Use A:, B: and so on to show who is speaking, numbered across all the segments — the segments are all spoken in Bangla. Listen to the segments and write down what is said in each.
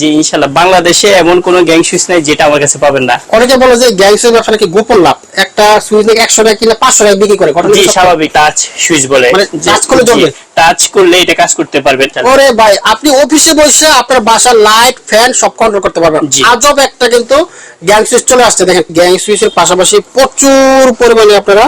A: জি ইনশাল্লাহ বাংলাদেশে এমন কোন গ্যাং সুইচ নাই যেটা আমার কাছে পাবেন না।
B: অনেকে বলে যে গ্যাংসের ব্যবসা নাকি গোপন লাভ? একটা সুইচ নাকি একশো টাকা কিনে পাঁচশো টাকা বিক্রি করে।
A: জি স্বাভাবিক টাচ সুইচ বলে।
B: মানে করলে জ্বলবে?
A: টাচ করলে এটা কাজ করতে পারবেন।
B: ওরে ভাই আপনি অফিসে বসে আপনার বাসার লাইট ফ্যান সব কন্ট্রোল করতে পারবেন। আজব একটা কিন্তু গ্যাং সুইচ চলে আসছে। দেখেন গ্যাং সুইচের পাশাপাশি প্রচুর পরিমাণে আপনারা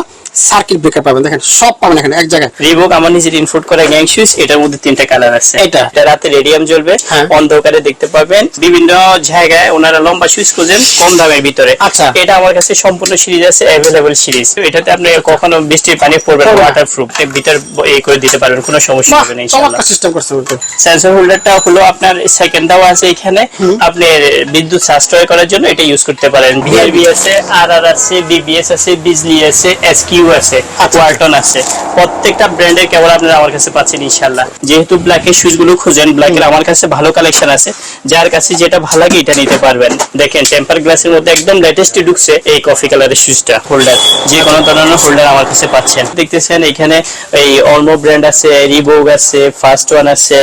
B: সার্কিট ব্রেকার পাবেন। দেখেন সব পাবেন এখানে এক জায়গায়।
A: রিবক আমার নিজের ইনপুট করা গ্যাং সুইচ এটার মধ্যে তিনটা কালার আছে।
B: এটা?
A: এটা রাতে রেডিয়াম জ্বলবে
B: হ্যাঁ।
A: অন্ধকারে দেখতে পাবেন বিভিন্ন জায়গায় ওনারা লম্বা সুইচ খোঁজেন কম দামের ভিতরে।
B: আচ্ছা।
A: এটা আমার কাছে সম্পূর্ণ সিরিজ আছে অ্যাভেলেবল সিরিজ এটাতে আপনি কখনো বৃষ্টির পানি পড়বে
B: না।
A: ওয়াটার প্রুফ ভিতর এই করে দিতে পারবেন কোনো সমস্যা হবে না ইনশাআল্লাহ।
B: সিস্টেম করছে কিন্তু।
A: সেন্সর হোল্ডারটা হলো আপনার সেকেন্ড দাও আছে এখানে। আপনি বিদ্যুৎ সাশ্রয় করার জন্য এটা ইউজ করতে পারেন। ভিআরবি আছে আর আর আছে বিবিএস আছে বিজলি আছে এসকিউ আছে
B: আচ্ছা।
A: ওয়ালটন আছে। প্রত্যেকটা ব্র্যান্ডের কেবল আপনারা আমার কাছে পাচ্ছেন ইনশাআল্লাহ। যেহেতু ব্ল্যাকের সুইচগুলো খুঁজেন ব্ল্যাকের আমার কাছে ভালো কালেকশন আছে। যার কাছে যেটা ভালো লাগে এটা নিতে পারবেন। দেখেন টেম্পার গ্লাসের মধ্যে একদম লেটেস্ট ঢুকছে এই কফি কালারের সুইচটা হোল্ডার যে কোনো ধরনের হোল্ডার আমার কাছে পাচ্ছেন। দেখতেছেন এখানে এই অলমো ব্র্যান্ড আছে রিবোগ আছে ফার্স্ট ওয়ান আছে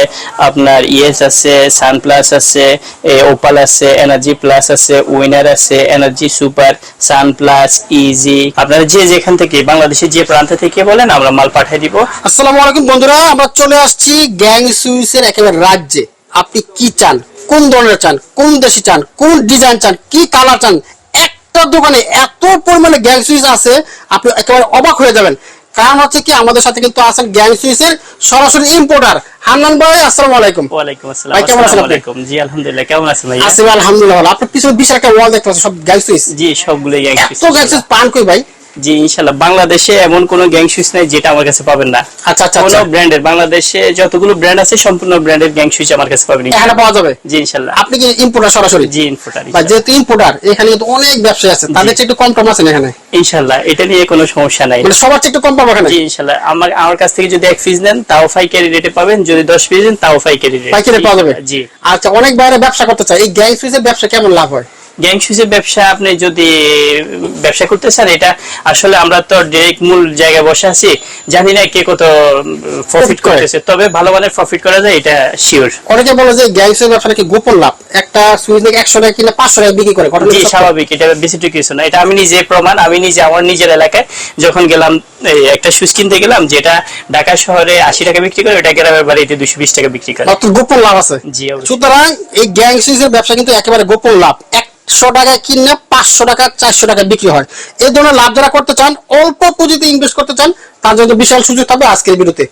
A: আপনার ইএস আছে সানপ্লাস আছে ওপাল আছে এনার্জি প্লাস আছে উইনার আছে Energy Super Sun Plus Easy আপনারা যে যেখান থেকে বাংলাদেশের যে প্রান্ত থেকে বলেন আমরা মাল পাঠিয়ে দিব।
B: আসসালামু আলাইকুম বন্ধুরা আমরা চলে আসছি গ্যাং সুইচের একেবারে রাজ্যে। আপনি কি চান? কোন ধরনের চান? কোন দেশি চান? কোন ডিজাইন চান? কি কালার চান? একটা দোকানে এত পরিমাণে গ্যাং সুইচ আছে আপনি একেবারে অবাক হয়ে যাবেন। কারণ হচ্ছে কি আমাদের সাথে কিন্তু আছেন গ্যাং সুইচের সরাসরি ইম্পোর্টার হান্নান ভাই আসসালামু আলাইকুম।
A: আসসালাম।
B: ভাই, কেমন আছেন আপনি?
A: জি আলহামদুলিল্লাহ কেমন আছেন
B: আসিফ আলহামদুলিল্লাহ। আপনার পিছনে বিশাল একটা ওয়াল দেখতে পাচ্ছি সব গ্যাং সুইচ
A: জি সবগুলো গ্যাং
B: এত গ্যাং সুইচ পান কই ভাই?
A: জি ইনশাল্লাহ বাংলাদেশে এমন কোন গ্যাং সুইচ নাই যেটা আমার কাছে পাবেন না।
B: আচ্ছা আচ্ছা
A: কোন
B: আচ্ছা।
A: ব্র্যান্ডের বাংলাদেশে যতগুলো ব্র্যান্ড আছে সম্পূর্ণ ব্র্যান্ডের গ্যাং সুইচ আমার কাছে পাবেন
B: এখানে পাওয়া যাবে?
A: জি ইনশাল্লাহ
B: আপনি কি ইম্পোর্টার সরাসরি?
A: জি ইনফোটারি
B: বা যেহেতু ইম্পোর্টার এখানে কিন্তু অনেক ব্যবসায়ী আছে। তাদের চেয়ে একটু কম কম আছেন এখানে?
A: ইনশাল্লাহ এটা নিয়ে কোনো সমস্যা নাই।
B: মানে সবার চেয়ে একটু কম পাবো এখানে?
A: জি ইনশাল্লাহ আমার আমার কাছ থেকে যদি এক পিস নেন তাও পাইকারি রেটে পাবেন। যদি দশ পিস নেন তাও পাইকারি রেটে।
B: পাইকারি পাওয়া যাবে?
A: জি।
B: আচ্ছা অনেক বাইরে ব্যবসা করতে চায়। এই গ্যাং সুইচের ব্যবসা কেমন লাভ হয়?
A: গ্যাং সুইচের ব্যবসা আপনি যদি ব্যবসা করতে চান এটা আসলে আমরা তো ডিরেক্ট মূল জায়গায় বসে আছি। জানি না কে কত প্রফিট করতেছে তবে ভালো মানের প্রফিট করা যায় এটা শিওর
B: অনেকে বলে যে গ্যাং সুইচের ব্যবসা নাকি গোপন লাভ? একটা সুইচ নাকি একশো টাকা কিনে পাঁচশো টাকা বিক্রি করে
A: জি স্বাভাবিক এটা বেশি টুকু কিছু না। এটা আমি নিজে প্রমাণ আমি নিজে আমার নিজের এলাকায় যখন গেলাম একটা সুইচ কিনতে গেলাম যেটা ঢাকা শহরে আশি টাকা বিক্রি করে ওটা গ্রামের বাড়িতে দুশো বিশ টাকা বিক্রি করে।
B: গোপন লাভ আছে।
A: জি
B: সুতরাং এই গ্যাং সুইচের ব্যবসা কিন্তু একেবারে গোপন লাভ। একশো টাকায় কিনে পাঁচশো টাকা চারশো টাকা বিক্রি হয়। এই ধরনের লাভ যারা করতে চান অল্প পুঁজিতে ইনভেস্ট করতে চান তার জন্য বিশাল সুযোগ থাকবে আজকের বিরুদ্ধে।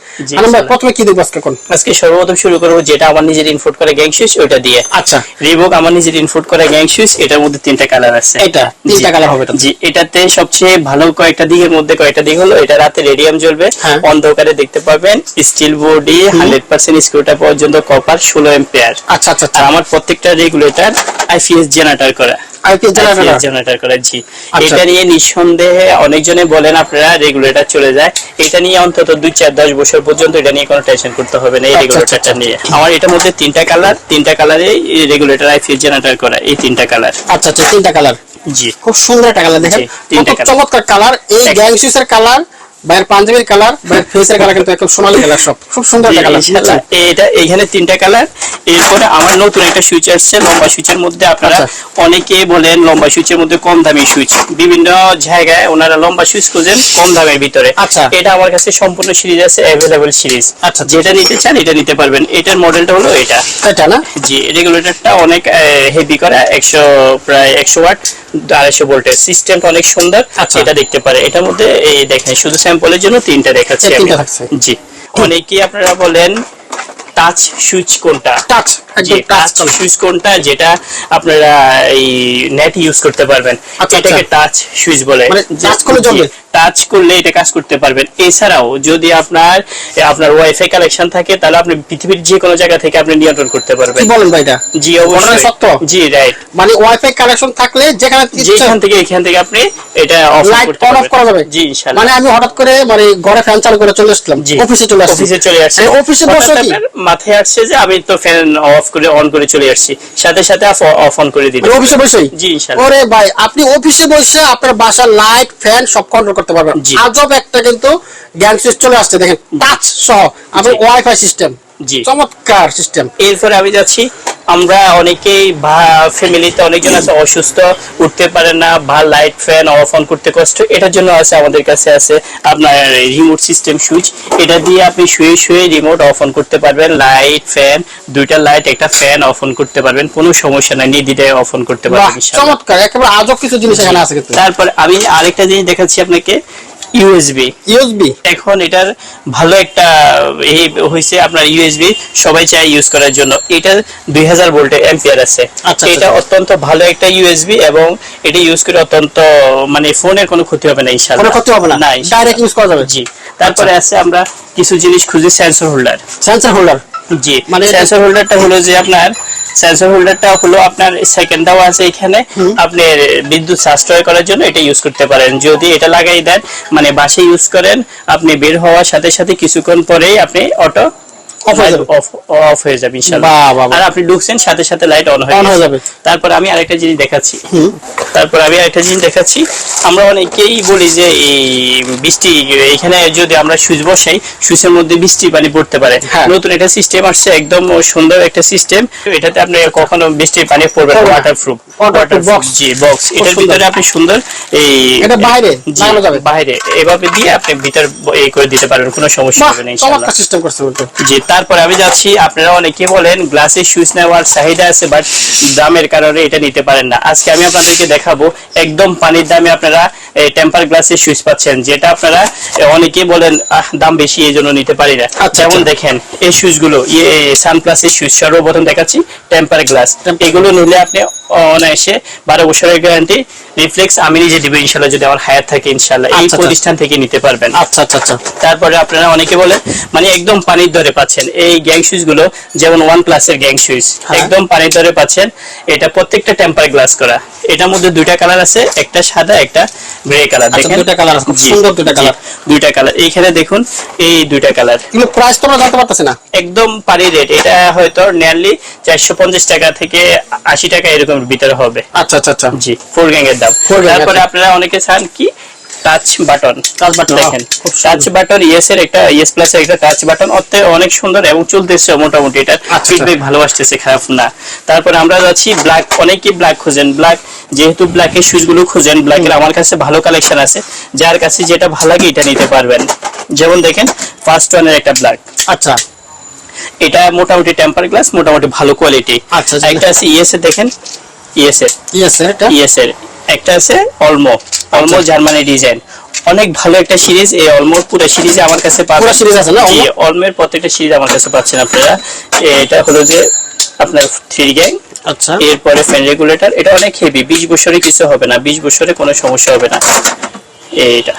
B: প্রথমে কি দেখব আজকে কোন
A: আজকে সর্বপ্রথম শুরু করব যেটা আমার নিজের ইনপুট করে গ্যাং সুইচ ওইটা দিয়ে।
B: আচ্ছা।
A: রিবক আমার নিজের ইনপুট করা গ্যাং সুইচ এটার মধ্যে তিনটা কালার আছে।
B: এটা, তিনটা colour হবে।
A: জি এটাতে সবচেয়ে ভালো কয়েকটা দিকের মধ্যে কয়েকটা দিক হলো এটা রাতে রেডিয়াম জ্বলবে।
B: হ্যাঁ।
A: অন্ধকারে দেখতে পাবেন স্টিল বডি হান্ড্রেড পার্সেন্ট স্ক্রুটা পর্যন্ত কপার ষোলো এম্পিয়ার
B: আচ্ছা আচ্ছা আচ্ছা।
A: আমার প্রত্যেকটা রেগুলেটর আইপিএস জেনারেটর করা।
B: জেনারেটর
A: জেনারেটর জি
B: আচ্ছা।
A: এটা নিয়ে নিঃসন্দেহে অনেকজনে বলেন আপনারা রেগুলেটর চলে যায়। এটা নিয়ে অন্তত দুই চার দশ বছর পর্যন্ত এটা নিয়ে কোনো টেনশন করতে হবে না এই
B: আচ্ছা,
A: রেগুলেটরটা
B: আচ্ছা।
A: নিয়ে। আমার এটার মধ্যে তিনটা কালার তিনটা কালারে রেগুলেটর আইপিএস জেনারেটর করা এই তিনটা কালার
B: আচ্ছা আচ্ছা তিনটা কালার
A: জি।
B: খুব সুন্দর একটা কালার দেখেন।
A: তিনটা
B: চমৎকার কালার এই গ্যাং কালার ভাইয়ের পাঞ্জাবির কালার ভাইয়ের ফেসের কালার কিন্তু একদম সোনালী কালার সব খুব সুন্দর একটা কালার
A: এটা এখানে তিনটা কালার এরপরে আমার নতুন একটা সুইচ আসছে লম্বা সুইচের মধ্যে আপনারা
B: আচ্ছা।
A: অনেকে বলেন লম্বা সুইচের মধ্যে কম দামি সুইচ বিভিন্ন জায়গায় ওনারা লম্বা সুইচ খুঁজেন কম দামের ভিতরে।
B: আচ্ছা।
A: এটা আমার কাছে সম্পূর্ণ সিরিজ আছে অ্যাভেলেবল সিরিজ
B: আচ্ছা।
A: যেটা নিতে চান এটা নিতে পারবেন। এটার মডেলটা হলো এটা।
B: এটা না?
A: জি রেগুলেটরটা অনেক হেভি করা একশো প্রায় একশো ওয়াট আড়াইশো ভোল্টের সিস্টেমটা অনেক সুন্দর
B: আচ্ছা।
A: এটা দেখতে পারে এটার মধ্যে এই দেখেন শুধু স্যাম্পলের জন্য তিনটা দেখাচ্ছে
B: থাকছে।
A: জি অনেকেই আপনারা বলেন টাচ সুইচ কোনটা?
B: টাচ টাচ
A: টাচ সুইচ কোনটা যেটা আপনারা এই নেট ইউজ করতে পারবেন। এটাকে। টাচ সুইচ বলে।
B: মানে touch করলে জ্বলবে?
A: টাচ করলে এটা কাজ করতে পারবেন। এছাড়াও যদি আপনার আপনার ওয়াইফাই কানেকশন থাকে তাহলে আপনি পৃথিবীর যে কোনো জায়গা থেকে আপনি নিয়ন্ত্রণ করতে পারবেন।
B: কি বলেন ভাই এটা?
A: জি অবশ্যই।
B: সত্য?
A: জি রাইট
B: মানে ওয়াইফাই কানেকশন থাকলে যেখানে
A: যেখান থেকে এখান থেকে আপনি এটা অফ করতে
B: অন অফ করা যাবে।
A: জি ইনশাআল্লাহ
B: মানে আমি হঠাৎ করে মানে ঘরে ফ্যান চালু করে চলে আসলাম।
A: জি।
B: অফিসে চলে আসছি।
A: অফিসে চলে আসছে।
B: অফিসে বসে কি?
A: মাথায় আসছে যে আমি তো ফ্যান অফ করে অন করে চলে আসছি। সাথে সাথে অফ অন করে
B: মানে অফিসে বসে
A: জি
B: ওরে ভাই আপনি অফিসে বসে আপনার বাসার লাইট ফ্যান সব কন্ট্রোল করতে পারবেন। আজব একটা কিন্তু গ্যাং সুইচ চলে আসছে দেখেন টাচ সহ। আপনার
A: জি।
B: ওয়াইফাই সিস্টেম
A: জি।
B: চমৎকার সিস্টেম
A: এরপরে আমি যাচ্ছি আমরা অনেকেই ফ্যামিলিতে অনেকজন আছে অসুস্থ উঠতে পারে না বা লাইট ফ্যান অফ অন করতে কষ্ট এটার জন্য আছে আমাদের কাছে আছে আপনার রিমোট সিস্টেম সুইচ এটা দিয়ে আপনি শুয়ে শুয়ে রিমোট অফ অন করতে পারবেন লাইট ফ্যান দুইটা লাইট একটা ফ্যান অফ অন করতে পারবেন কোনো সমস্যা নাই নির্দ্বিধায় অফ অন করতে পারবেন
B: চমৎকার একেবারে আজব কিছু জিনিস এখানে আছে
A: তারপর আমি আরেকটা জিনিস দেখাচ্ছি আপনাকে ইউএসবি
B: ইউএসবি
A: এখন এটার ভালো একটা এই হয়েছে আপনার ইউএসবি সবাই চায় ইউজ করার জন্য। এটা দুই হাজার ভোল্টের এম্পিয়ার আছে।
B: আচ্ছা,
A: এটা
B: আচ্ছা।
A: অত্যন্ত ভালো একটা ইউএসবি এবং এটা ইউজ করে অত্যন্ত মানে ফোনের কোনো ক্ষতি হবে না ইনশাআল্লাহ।
B: কোনো ক্ষতি হবে না?
A: না
B: ডাইরেক্ট ইউজ করা যাবে?
A: জি। তারপরে আছে আমরা কিছু জিনিস খুঁজি সেন্সর হোল্ডার
B: সেন্সর হোল্ডার
A: জি।
B: মানে
A: সেন্সর হোল্ডারটা হলো যে আপনার সেন্সর হোল্ডারটা হলো আপনার সেকেন্ড দাও আছে এখানে। আপনি বিদ্যুৎ সাশ্রয় করার জন্য এটা ইউজ করতে পারেন। যদি এটা লাগাই দেন মানে বাসে ইউজ করেন আপনি বের হওয়ার সাথে সাথে কিছুক্ষণ পরেই আপনি অটো। অফ হয়ে যাবে। ইনশাআল্লাহ। আর আপনি ঢুকছেন সাথে সাথে লাইট অন হয়ে।
B: যাবে।
A: তারপর আমি আরেকটা জিনিস দেখাচ্ছি। তারপর আমি আরেকটা জিনিস দেখাচ্ছি। আমরা অনেকেই বলি যে এই বৃষ্টি এখানে যদি আমরা সুইচ বসাই সুইচের মধ্যে বৃষ্টি পানি পড়তে পারে।
B: হ্যাঁ।
A: নতুন একটা সিস্টেম আসছে একদম সুন্দর একটা সিস্টেম এটাতে আপনি কখনো বৃষ্টির পানি পড়বে না। Water
B: box।
A: জি বক্স এটার
B: সুন্দর।
A: ভিতরে আপনি সুন্দর এই
B: এটা বাইরে লাগানো যাবে।
A: বাইরে। এভাবে দিয়ে আপনি ভিতর এই করে দিতে পারবেন কোনো সমস্যা হবে না ইনশাআল্লাহ।
B: সিস্টেম করছে বলতে।
A: জি তারপরে আমি যাচ্ছি আপনারা অনেকে বলেন গ্লাসের সুইচ নেওয়ার চাহিদা আছে বাট দামের কারণে এটা নিতে পারেন না। আজকে আমি আপনাদেরকে দেখাবো একদম পানির দামে আপনারা টেম্পার গ্লাসের সুইচ পাচ্ছেন যেটা আপনারা অনেকে বলেন দাম বেশি এই জন্য নিতে পারি না।
B: আচ্ছা,
A: যেমন
B: আচ্ছা।
A: দেখেন এই সুইচগুলো ইয়ে সানপ্লাসের সুইচ সর্বপ্রথম দেখাচ্ছি টেম্পার গ্লাস এগুলো নিলে আপনি অনায়াসে বারো বছরের গ্যারান্টি রিফ্লেক্স আমি নিজে দিব ইনশাল্লাহ যদি আমার হায়ার থাকে ইনশাল্লাহ এই
B: আচ্ছা।
A: প্রতিষ্ঠান থেকে নিতে পারবেন।
B: আচ্ছা আচ্ছা আচ্ছা।
A: তারপরে আপনারা অনেকে বলেন মানে একদম পানির দরে পাচ্ছেন। এই গ্যাং সুইচগুলো যেমন ওয়ান প্লাসের গ্যাং সুইচ। একদম পানির দরে পাচ্ছেন। এটা প্রত্যেকটা টেম্পার গ্লাস করা। এটার মধ্যে দুইটা কালার আছে একটা সাদা একটা গ্রে কালার
B: আচ্ছা,
A: দেখেন?
B: দুইটা খুব সুন্দর দুইটা colour।
A: দুইটা কালার এইখানে দেখুন এই দুইটা কালার
B: কিন্তু প্রাইস তো আমরা জানতে পারতেছি না।
A: একদম পানির রেট এটা হয়তো নিয়ারলি চারশো পঞ্চাশ টাকা থেকে আশি টাকা এরকম ভিতরে হবে।
B: আচ্ছা আচ্ছা আচ্ছা।
A: জি ফোর গ্যাং এর দাম। তারপরে
B: আচ্ছা।
A: আপনারা অনেকে চান কি টাচ বাটন
B: Touch button,
A: দেখেন। টাচ বাটন ইয়েস এর একটা ইয়েস প্লাস এর একটা টাচ বাটন অতে অনেক সুন্দর এবং চলতেছে মোটামুটি এটা।
B: আচ্ছা।
A: ফিডব্যাক ভালো আসতেছে খারাপ না। তারপরে আমরা যাচ্ছি ব্ল্যাক অনেকেই ব্ল্যাক খোঁজেন। ব্ল্যাক যেহেতু ব্ল্যাকের সুইচগুলো খোঁজেন ব্ল্যাকের আমার কাছে ভালো কালেকশন আছে। যার কাছে যেটা ভালো লাগে এটা নিতে পারবেন। যেমন দেখেন ফার্স্ট ওয়ানের একটা ব্ল্যাক
B: আচ্ছা।
A: এটা মোটামুটি টেম্পার গ্লাস মোটামুটি ভালো কোয়ালিটি
B: আচ্ছা, আচ্ছা।
A: একটা আছে এর দেখেন ইয়েস এর।
B: কি আছে এটা?
A: ইয়েস এর। একটা আছে অলমো অলমো জার্মানি ডিজাইন অনেক ভালো একটা সিরিজ এই অলমোর পুরো সিরিজে আমার কাছে
B: পুরো সিরিজ আছে না?
A: অলমের প্রত্যেকটা সিরিজ আমার কাছে পাচ্ছেন আপনারা। এটা হলো যে আপনার থ্রি গ্যাং
B: আচ্ছা।
A: এরপরে ফ্যান রেগুলেটর এটা অনেক হেভি বিশ বছরে কিছু হবে না বিশ বছরে কোনো সমস্যা হবে না। এইটা।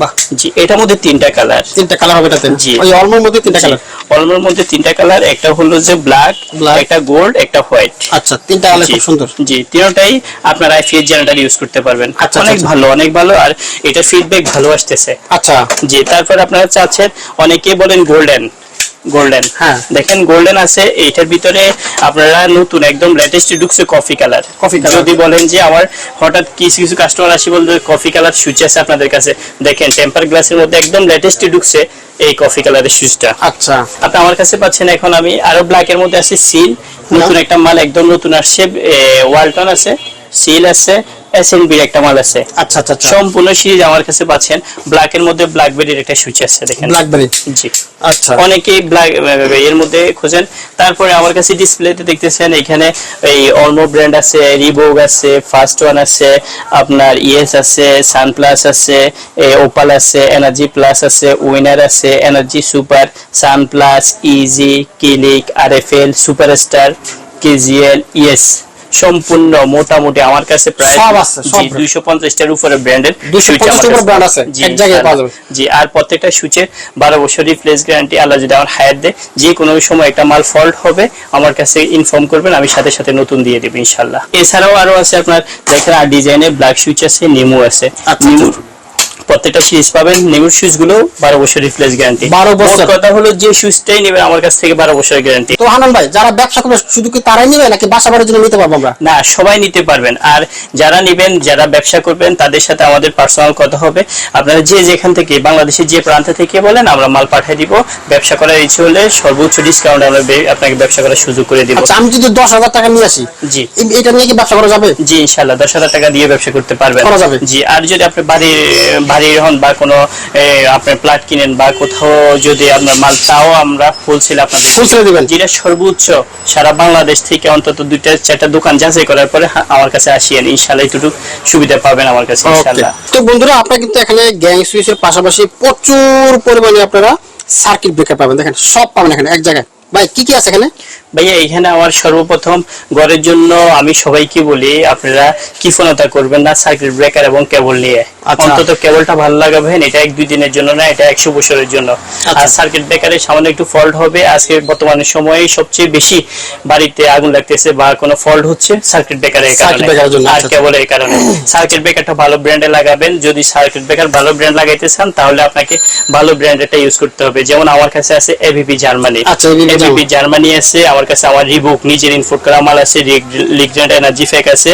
B: বাহ।
A: জি এটার মধ্যে তিনটা কালার
B: তিনটা কালার হবে এটাতে
A: জি।
B: ওই অলমোর মধ্যে তিনটা কালার
A: অলমোর মধ্যে তিনটা কালার একটা হলো যে ব্ল্যাক। একটা গোল্ড একটা হোয়াইট
B: আচ্ছা তিনটা কালার খুব সুন্দর।
A: জি তিনটাই আপনারা জেনারেটর ইউজ করতে পারবেন।
B: আচ্ছা,
A: অনেক
B: আচ্ছা।
A: ভালো অনেক ভালো আর এটা ফিডব্যাক ভালো আসতেছে।
B: আচ্ছা।
A: জি তারপর আপনারা চাচ্ছেন অনেকে বলেন গোল্ডেন গোল্ডেন
B: হ্যাঁ।
A: দেখেন গোল্ডেন আছে এইটার ভিতরে আপনারা নতুন একদম লেটেস্ট ঢুকছে কফি কালার
B: কফি।
A: যদি বলেন যে আমার হঠাৎ কিছু কিছু কাস্টমার আসি বলতে কফি কালার সুইচ আছে আপনাদের কাছে দেখেন টেম্পার গ্লাসের মধ্যে একদম লেটেস্ট ঢুকছে এই কফি কালারের সুইচটা
B: আচ্ছা
A: আপনি আমার কাছে পাচ্ছেন এখন আমি আরও ব্ল্যাক এর মধ্যে আছে সিল নতুন একটা মাল একদম নতুন আসছে ওয়ালটন আছে সিল আছে এসএনবি একটা মাল আছে।
B: আচ্ছা আচ্ছা আচ্ছা।
A: সম্পূর্ণ সিরিজ আমার কাছে পাচ্ছেন। ব্ল্যাক এর মধ্যে ব্ল্যাকবেরির একটা সুইচ আছে দেখেন।
B: ব্ল্যাকবেরি
A: জি।
B: আচ্ছা।
A: অনেকেই ব্ল্যাক এর মধ্যে খোঁজেন। তারপরে আমার কাছে ডিসপ্লেতে দেখতেছেন এখানে এই অলমো ব্র্যান্ড আছে রিবোগ আছে ফার্স্ট ওয়ান আছে আপনার ইএস আছে সানপ্লাস আছে ওপাল আছে এনার্জি প্লাস আছে উইনার আছে এনার্জি সুপার সানপ্লাস ইজি কিলিক R F L superstar KGL ES সম্পূর্ণ মোটামুটি আমার কাছে প্রায়
B: সব আছে, সব
A: 250 টার উপরে ব্র্যান্ডের
B: 250 উপরে ব্র্যান্ড আছে, এক জায়গায় পাওয়া যাবে।
A: জি আর প্রত্যেকটা সুইচের বারো বছর রিপ্লেস গ্যারান্টি আল্লাহ যদি আমার হায়ার দেয় যে কোনো সময় একটা মাল ফল্ট হবে আমার কাছে ইনফর্ম করবেন আমি সাথে সাথে নতুন দিয়ে দেব ইনশাআল্লাহ। এছাড়াও আরও আছে আপনার দেখেন আর ডিজাইনে ব্ল্যাক সুইচ আছে নিমু আছে।
B: আচ্ছা,
A: নিমুর প্রত্যেকটা সুইচ পাবেন নিউর সুইচগুলো বারো বছর রিপ্লেস গ্যারান্টি
B: 12 বছর।
A: কথা হলো যে সুইচটাই নেবেন আমার কাছ থেকে বারো বছরের গ্যারান্টি
B: তো হানান ভাই যারা ব্যবসা করবে শুধু কি তারাই নিবে নাকি বাসা বাড়ির জন্য নিতে পারব আমরা?
A: না সবাই নিতে পারবেন। আর যারা নেবেন যারা ব্যবসা করবেন তাদের সাথে আমাদের পার্সোনাল কথা হবে। আপনারা যে যেখান থেকে বাংলাদেশের যে প্রান্ত থেকে বলেন আমরা মাল পাঠিয়ে দিব। ব্যবসা করার ইচ্ছে হলে সর্বোচ্চ ডিসকাউন্ট আমরা আপনাকে ব্যবসা করার সুযোগ করে দিব।
B: আচ্ছা আমি যদি দশ হাজার টাকা নিয়ে আসি
A: জি।
B: এটা নিয়ে কি ব্যবসা করা যাবে?
A: জি ইনশাল্লাহ দশ হাজার টাকা দিয়ে ব্যবসা করতে পারবেন।
B: করা যাবে।
A: জি আর যদি আপনি বাড়ির বাড়ির হন বা কোনো আপনার প্লাট কিনেন বা কোথাও যদি আপনার মাল তাও আমরা ফুলছিল আপনাদের
B: Wholesale দিবেন?
A: যেটা সর্বোচ্চ সারা বাংলাদেশ থেকে অন্তত দুইটা চারটা দোকান যাচাই করার পরে আমার কাছে আসিয়েন। ইনশাল্লাহ একটু সুবিধা পাবেন আমার কাছে
B: ওকে
A: ইনশাল্লাহ
B: তো বন্ধুরা আপনারা কিন্তু এখানে গ্যাং সুইচের পাশাপাশি প্রচুর পরিমাণে আপনারা সার্কিট ব্রেকার পাবেন। দেখেন সব পাবেন এখানে এক জায়গায়। ভাই কি কি আছে এখানে?
A: ভাইয়া এখানে আমার সর্বপ্রথম ঘরের জন্য আমি সবাইকে বলি আপনারা কিফলতা করবেন না সার্কিট ব্রেকার এবং কেবল নিয়ে। অন্তত কেবলটা ভালো লাগাবেন এটা এক দুই দিনের জন্য না এটা একশো বছরের জন্য
B: আচ্ছা।
A: আর সার্কিট ব্রেকারের সামান্য একটু ফল্ট হবে আজকে বর্তমানে সময়ে সবচেয়ে বেশি বাড়িতে আগুন লাগতেছে বা কোনো ফল্ট হচ্ছে সার্কিট ব্রেকারের কারণে আর
B: আচ্ছা, আচ্ছা।
A: কেবলের কারণে সার্কিট ব্রেকারটা ভালো ব্র্যান্ডে লাগাবেন যদি সার্কিট ব্রেকার ভালো ব্র্যান্ড লাগাইতে চান তাহলে আপনাকে ভালো ব্র্যান্ড ব্র্যান্ডেরটা ইউজ করতে হবে যেমন আমার কাছে আছে এভিপি জার্মানি
B: আচ্ছা,
A: এভিপি
B: জার্মানি।
A: আছে আমার কাছে আমার রিবুক নিজের ইনপুট করা মাল আছে লিগজেন্ড এনার্জি ফেক আছে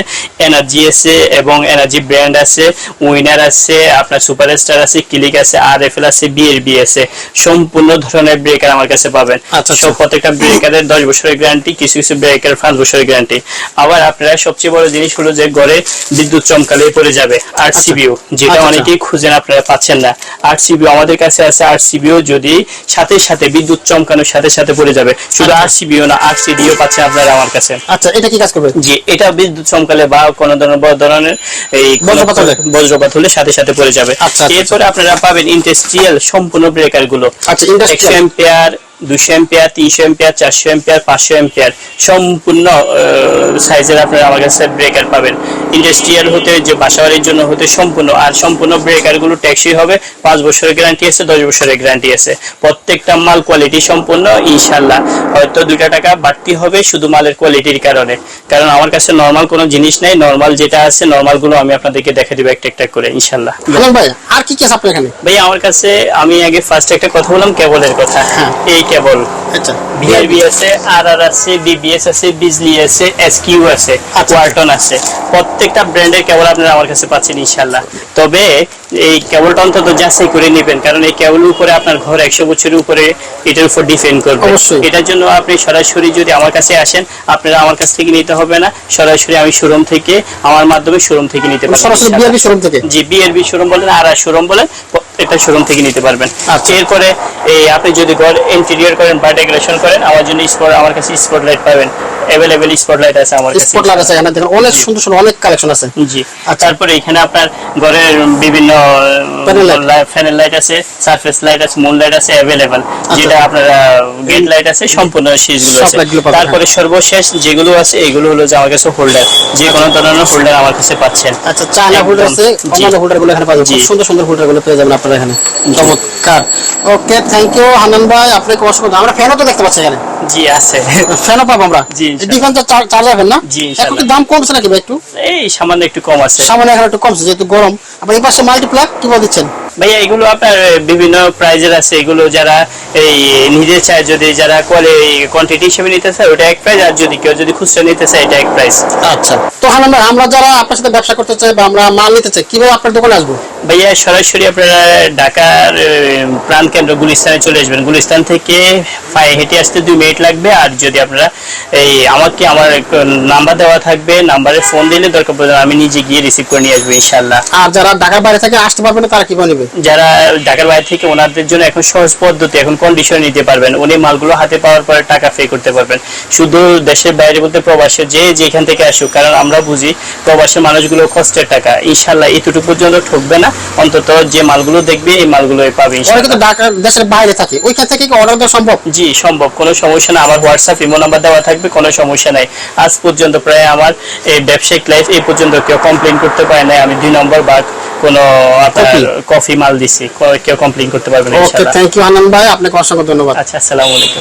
A: এনার্জি আছে এবং এনার্জি ব্র্যান্ড আছে উইনার আছে আপনার সুপারস্টার আছে ক্লিক আছে আর এফ এল আছে বিএলবি আছে। সম্পূর্ণ ধরনের ব্রেকার আমার কাছে পাবেন।
B: আচ্ছা,
A: সব প্রত্যেকটা ব্রেকারের দশ বছরের গ্যারান্টি কিছু কিছু ব্রেকার পাঁচ বছরের গ্যারান্টি আবার আপনারা সবচেয়ে বড় জিনিস হলো যে ঘরে বিদ্যুৎ চমকালে পড়ে যাবে আট সিবিও যেটা
B: আচ্ছা, আচ্ছা।
A: অনেকেই খুঁজেন আপনারা পাচ্ছেন না। আট সিবিও আমাদের কাছে আছে আট সিবিও যদি সাথে সাথে বিদ্যুৎ চমকানোর সাথে সাথে পড়ে যাবে। শুধু
B: আচ্ছা।
A: আট সিবিও না আর সিডিও পাচ্ছেন আপনারা আমার কাছে।
B: আচ্ছা এটা কি কাজ করবে?
A: জি এটা বিদ্যুৎ চমকালে বা কোনো ধরনের বড় ধরনের এই
B: বজ্রপাত হলে?
A: বজ্রপাত সাথে সাথে পড়ে যাবে।
B: আচ্ছা, আচ্ছা,
A: এরপরে আপনারা পাবেন ইন্ডাস্ট্রিয়াল সম্পূর্ণ ব্রেকারগুলো।
B: আচ্ছা ইন্ডাস্ট্রিয়াল
A: দুশো এম্পিয়ার তিনশো এম্পিয়ার চারশো এম্পিয়ার পাঁচশো এম্পিয়ার সম্পূর্ণ সাইজের আপনারা আমার কাছে ব্রেকার পাবেন। ইন্ডাস্ট্রিয়াল হতে যে বাসাবাড়ির জন্য হতে সম্পূর্ণ আর সম্পূর্ণ ব্রেকারগুলো ট্যাক্সি হবে। পাঁচ বছরের গ্যারান্টি আছে দশ বছরের গ্যারান্টি আছে। প্রত্যেকটা মাল কোয়ালিটি সম্পূর্ণ ইনশাল্লাহ হয়তো দুইটা টাকা বাড়তি হবে শুধু মালের কোয়ালিটির কারণে। কারণ আমার কাছে নর্মাল কোনো জিনিস নাই নর্মাল যেটা আছে নর্মালগুলো আমি আপনাদেরকে দেখে দিব একটা একটা করে ইনশাল্লাহ
B: ভাই আর কি কি আছে আপনার এখানে?
A: ভাই আমার কাছে আমি আগে ফার্স্ট একটা কথা বললাম কেবলের কথা।
B: হ্যাঁ।
A: এই কেবল।
B: আচ্ছা।
A: বিআরবি আছে আর আর আছে বিবিএস আছে বিজলি আছে এসকিউ আছে। ওয়ালটন আছে প্রত্যেকটা ব্র্যান্ডের কেবল আপনারা আমার কাছে পাচ্ছেন ইনশাল্লাহ তবে এই কেবলটা অন্তত যাচাই করে নেবেন কারণ এই কেবলের উপরে আপনার ঘর একশো বছরের উপরে এটার উপর ডিপেন্ড করবে। এটার জন্য আপনি সরাসরি যদি আমার কাছে আসেন আপনারা আমার কাছ থেকে নিতে হবে না। সরাসরি আমি শোরুম থেকে আমার মাধ্যমে শোরুম থেকে নিতে পারবেন।
B: সরাসরি। বিআরবি শোরুম থেকে?
A: জি বিআরবি শোরুম বলেন আর শোরুম বলেন প্রত্যেকটা শোরুম থেকে নিতে পারবেন।
B: আচ্ছা।
A: এরপরে এই আপনি যদি ঘর ইন্টেরিয়র করেন বা ডেকোরেশন করেন, আমার জন্য স্পট আমার কাছে স্পট লাইট পাবেন। অ্যাভেলেবেল স্পট লাইট আছে আমার কাছে।
B: স্পট লাইট আছে এখানে দেখেন অনেক সুন্দর সুন্দর অনেক কালেকশন আছে।
A: জি।
B: আচ্ছা।
A: তারপরে এখানে আপনার ঘরের বিভিন্ন। ফ্যানের লাইট আছে সারফেস লাইট আছে মুন লাইট আছে অ্যাভেলেবেল যেটা আপনার গেট লাইট আছে সম্পূর্ণ সিজগুলো আছে। তারপরে সর্বশেষ যেগুলো আছে এগুলো হলো যে আমার কাছে হোল্ডার যে কোনো ধরনের হোল্ডার আমার কাছে পাচ্ছেন।
B: আচ্ছা চায়না হোল্ডার আছে। অন্যান্য হোল্ডারগুলো এখানে পাবেন। সুন্দর সুন্দর হোল্ডারগুলো পেয়ে যাবেন আপনারা এখানে। চমৎকার। ওকে থ্যাংক ইউ হানান ভাই। আপনাকে অসংখ্য আমরা ফ্যানও তো দেখতে পাচ্ছি এখানে।
A: জি আছে।
B: ফ্যানও পাবো আমরা।
A: জি।
B: ডিফেন্স চার্জ যাবেন না? এখন দাম কমছে নাকি ভাই একটু?
A: এই সামান্য একটু কম আছে।
B: সামান্য এখন একটু কমছে যেহেতু গরম। আবার এই পাশে মাল্টিপ্লাক কি বলে দিচ্ছেন?
A: ভাইয়া এগুলো আপনার বিভিন্ন প্রাইজের আছে। এগুলো যারা এই নিজে চায় যদি যারা কোয়ান্টিটি হিসেবে নিতে চায় ওটা এক প্রাইস আর যদি কেউ যদি খুচরা নিতে চায় এটা এক প্রাইস
B: আচ্ছা। তো আমরা যারা আপনার সাথে ব্যবসা করতে চাই বা আমরা মাল নিতে চাই কীভাবে আপনার দোকানে আসব?
A: ভাইয়া সরাসরি আপনারা ঢাকার প্রাণ কেন্দ্র গুলিস্তানে চলে আসবেন। গুলিস্তান থেকে পায়ে হেঁটে আসতে দুই মিনিট লাগবে। আর যদি আপনারা এই আমাকে আমার নাম্বার দেওয়া থাকবে নাম্বারে ফোন দিলে দরকার পড়বে আমি নিজে গিয়ে রিসিভ করে নিয়ে আসব ইনশাল্লাহ
B: আর যারা ঢাকার বাইরে থেকে আসতে পারবে না তারা কীভাবে নেবে
A: যারা ঢাকার বাইরে থেকে ওনাদের জন্য এখন সহজ পদ্ধতি এখন কন্ডিশন নিতে পারবেন। উনি মালগুলো হাতে পাওয়ার পরে টাকা পে করতে পারবেন। শুধু দেশের বাইরে বলতে প্রবাসে যে যেখান থেকে আসুক কারণ আমরা বুঝি প্রবাসের মানুষগুলো কষ্টের টাকা। ইনশাল্লাহ এতটুকু পর্যন্ত ঠকবে না। অন্তত যে মালগুলো দেখবে এই মালগুলো পাবে
B: কিন্তু দেশের বাইরে থাকে। ওইখান থেকে কি অর্ডার দেওয়া সম্ভব?
A: জি সম্ভব। কোনো সমস্যা না আমার হোয়াটসঅ্যাপ ইমো নাম্বার দেওয়া থাকবে কোনো সমস্যা নাই। আজ পর্যন্ত প্রায় আমার এই ব্যবসায়িক লাইফ এই পর্যন্ত কেউ কমপ্লেন করতে পারে নাই। আমি দুই নম্বর বা কোনো আপনার কফি মাল দিছি। কেউ কমপ্লেন করতে পারবে না
B: ওকে থ্যাংক ইউ আনন্দ ভাই। আপনাকে অসংখ্য ধন্যবাদ।
A: আচ্ছা আসসালামু আলাইকুম।